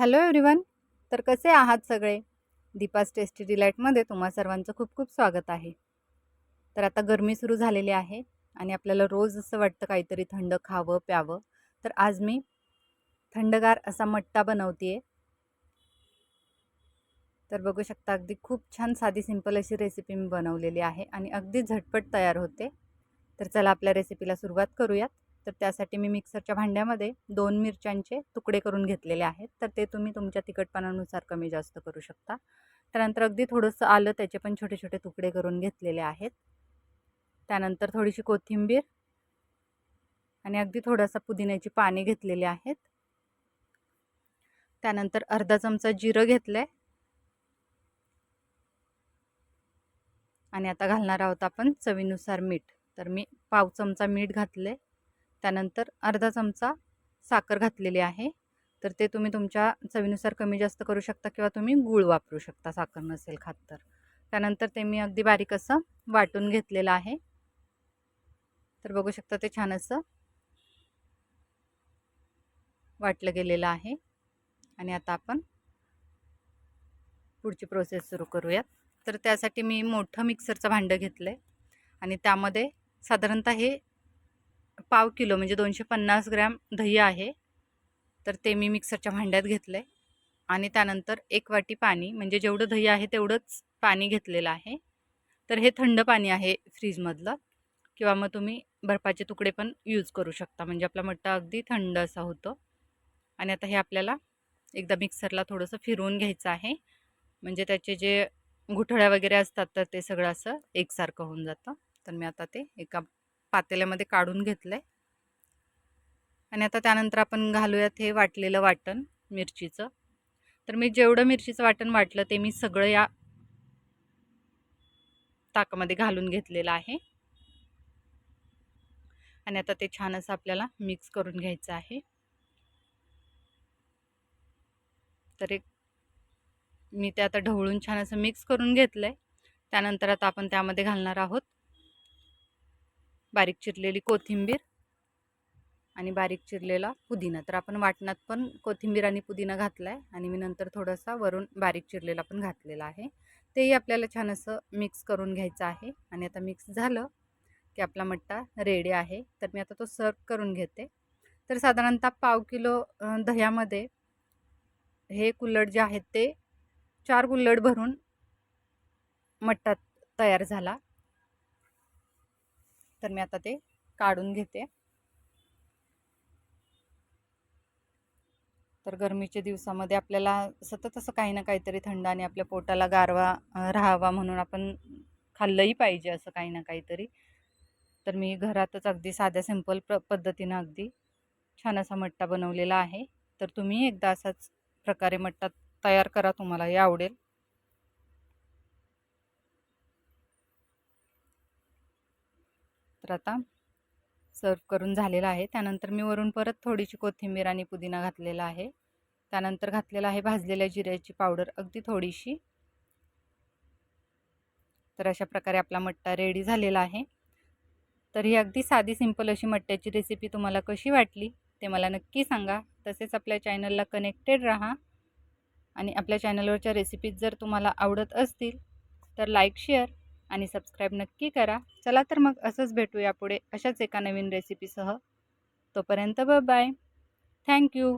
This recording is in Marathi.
हॅलो एव्हरीवन तर कसे आहात सगळे? दीपास टेस्टी डिलाईटमध्ये तुम्हा सर्वांचं खूप खूप स्वागत आहे. तर आता गरमी सुरू झालेली आहे आणि आपल्याला रोज असं वाटतं काहीतरी थंड खावं प्यावं. तर आज मी थंडगार असा मट्टा बनवते तर बघू शकता अगदी खूप छान साधी सिंपल अशी रेसिपी मी बनवलेली आहे आणि अगदी झटपट तयार होते. तर चला आपल्या रेसिपीला सुरुवात करूयात. तर त्यासाठी मी मिक्सरच्या भांड्यामध्ये दोन मिरच्यांचे तुकडे करून घेतलेले आहेत. तर ते तुम्ही तुमच्या तिखटपणानुसार कमी जास्त करू शकता. त्यानंतर अगदी थोडंसं आलं त्याचे पण छोटे छोटे तुकडे करून घेतलेले आहेत. त्यानंतर थोडीशी कोथिंबीर आणि अगदी थोडासा पुदिन्याची पाने घेतलेली आहेत. त्यानंतर अर्धा चमचा जिरं घेतलं आहे आणि आता घालणार आहोत आपण चवीनुसार मीठ. तर मी पाव चमचा मीठ घातले त्यानंतर अर्धा चमचा साखर घातलेली आहे. तर ते तुम्ही तुमच्या चवीनुसार कमी जास्त करू शकता किंवा तुम्ही गूळ वापरू शकता साखर नसेल खात तर. त्यानंतर ते मी अगदी बारीक असं वाटून घेतलेलं आहे. तर बघू शकता ते छान असं वाटलं गेलेलं आहे. आणि आता आपण पुढची प्रोसेस सुरू करूयात. तर त्यासाठी मी मोठं मिक्सरचं भांडं घेतलं आहे आणि त्यामध्ये साधारणतः हे पाव किलो म्हणजे दोनशे पन्नास ग्रॅम दही आहे. तर ते मी मिक्सरच्या भांड्यात घेतलं आहे आणि त्यानंतर एक वाटी पाणी म्हणजे जेवढं दही आहे तेवढंच पाणी घेतलेलं आहे. तर हे थंड पाणी आहे फ्रीजमधलं. किंवा मग तुम्ही बर्फाचे तुकडे पण यूज करू शकता. म्हणजे आपला मट्टा अगदी थंड असा होतो. आणि आता हे आपल्याला एकदा मिक्सरला थोडंसं फिरवून घ्यायचं आहे. म्हणजे त्याचे जे घुठळ्या वगैरे असतात तर ते सगळं असं एकसारखं होऊन जातं. तर मी आता ते एका पातेल्यामध्ये काढून घेतलं आहे आणि आता त्यानंतर आपण घालूयात हे वाटलेलं वाटण मिरचीचं. तर मी जेवढं मिरचीचं वाटण वाटलं ते मी सगळं या ताकामध्ये घालून घेतलेलं आहे. आणि आता ते छान असं आपल्याला मिक्स करून घ्यायचं आहे. तर एक मी ते आता ढवळून छान असं मिक्स करून घेतलं आहे त्यानंतर आता आपण त्यामध्ये घालणार आहोत बारीक चिरलेली कोथिंबीर आणि बारीक चिरलेला पुदिना. तर आपण वाटणात पण कोथिंबीर आणि पुदिना घातला आहे आणि मी नंतर थोडासा वरून बारीक चिरलेला पण घातलेला आहे. तेही आपल्याला छान असं मिक्स करून घ्यायचं आहे आणि आता मिक्स झालं की आपला मट्टा रेडी आहे. तर मी आता तो सर्व करून घेते. तर साधारणतः पाव किलो दह्यामध्ये हे कुल्लड जे आहेत ते चार कुल्लड भरून मट्टा तयार झाला. तर मी आता ते काढून घेते. तर गरमीच्या दिवसामध्ये आपल्याला सतत असं काही ना काहीतरी थंड आणि आपल्या पोटाला गारवा राहावा म्हणून आपण खाल्लंही पाहिजे असं काही ना काहीतरी. तर मी घरातच अगदी साध्या सिंपल प पद्धतीनं अगदी छान असा मट्टा बनवलेला आहे. तर तुम्ही एकदा असाच प्रकारे मट्टा तयार करा तुम्हालाही आवडेल. तर आता सर्व करून झालेला आहे. त्यानंतर मी वरून परत थोडीशी कोथिंबीर आणि पुदिना घातलेला आहे. त्यानंतर घातलेला आहे भाजलेल्या जिऱ्याची पावडर अगदी थोडीशी. तर अशा प्रकारे आपला मट्टा रेडी झालेला आहे. तर ही अगदी साधी सिंपल अशी मट्ट्याची रेसिपी तुम्हाला कशी वाटली ते मला नक्की सांगा. तसेच आपल्या चॅनलला कनेक्टेड राहा. आणि आपल्या चॅनलवरच्या रेसिपीज जर तुम्हाला आवडत असतील तर लाईक शेअर आणि सबस्क्राईब नक्की करा. चला तर मग असंच भेटूया पुढे अशाच एका नवीन रेसिपीसह तोपर्यंत ब बाय थँक्यू